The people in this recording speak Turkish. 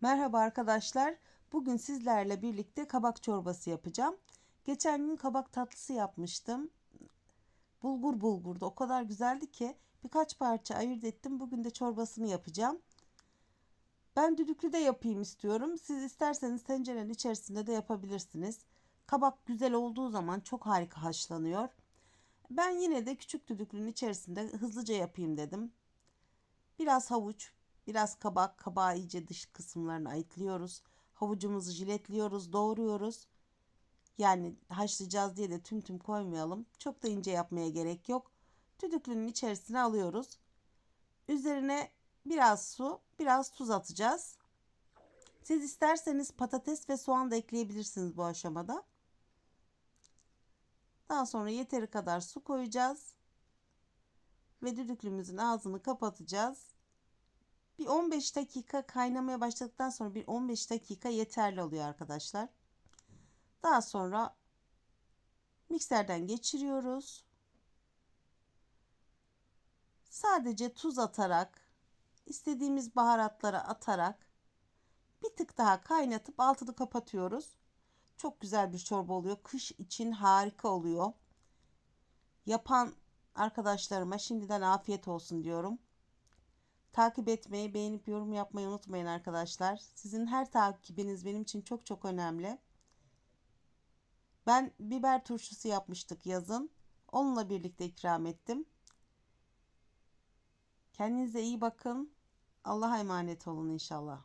Merhaba arkadaşlar. Bugün sizlerle birlikte kabak çorbası yapacağım. Geçen gün kabak tatlısı yapmıştım. Bulgur bulgurdu. O kadar güzeldi ki birkaç parça ayırt ettim. Bugün de çorbasını yapacağım. Ben düdüklü de yapayım istiyorum. Siz isterseniz tencerenin içerisinde de yapabilirsiniz. Kabak güzel olduğu zaman çok harika haşlanıyor. Ben yine de küçük düdüklünün içerisinde hızlıca yapayım dedim. Biraz havuç, Biraz kabak, kabağı iyice dış kısımlarını ayıtlıyoruz. Havucumuzu jiletliyoruz, doğruyoruz. Yani haşlayacağız diye de tüm tüm koymayalım. Çok da ince yapmaya gerek yok. Düdüklünün içerisine alıyoruz. Üzerine biraz su, biraz tuz atacağız. Siz isterseniz patates ve soğan da ekleyebilirsiniz bu aşamada. Daha sonra yeteri kadar su koyacağız. Ve düdüklümüzün ağzını kapatacağız. Bir 15 dakika kaynamaya başladıktan sonra bir 15 dakika yeterli oluyor arkadaşlar. Daha sonra mikserden geçiriyoruz. Sadece tuz atarak, istediğimiz baharatları atarak bir tık daha kaynatıp altını kapatıyoruz. Çok güzel bir çorba oluyor. Kış için harika oluyor. Yapan arkadaşlarıma şimdiden afiyet olsun diyorum. Takip etmeyi, beğenip yorum yapmayı unutmayın arkadaşlar. Sizin her takibiniz benim için çok çok önemli. Ben biber turşusu yapmıştık yazın. Onunla birlikte ikram ettim. Kendinize iyi bakın. Allah'a emanet olun inşallah.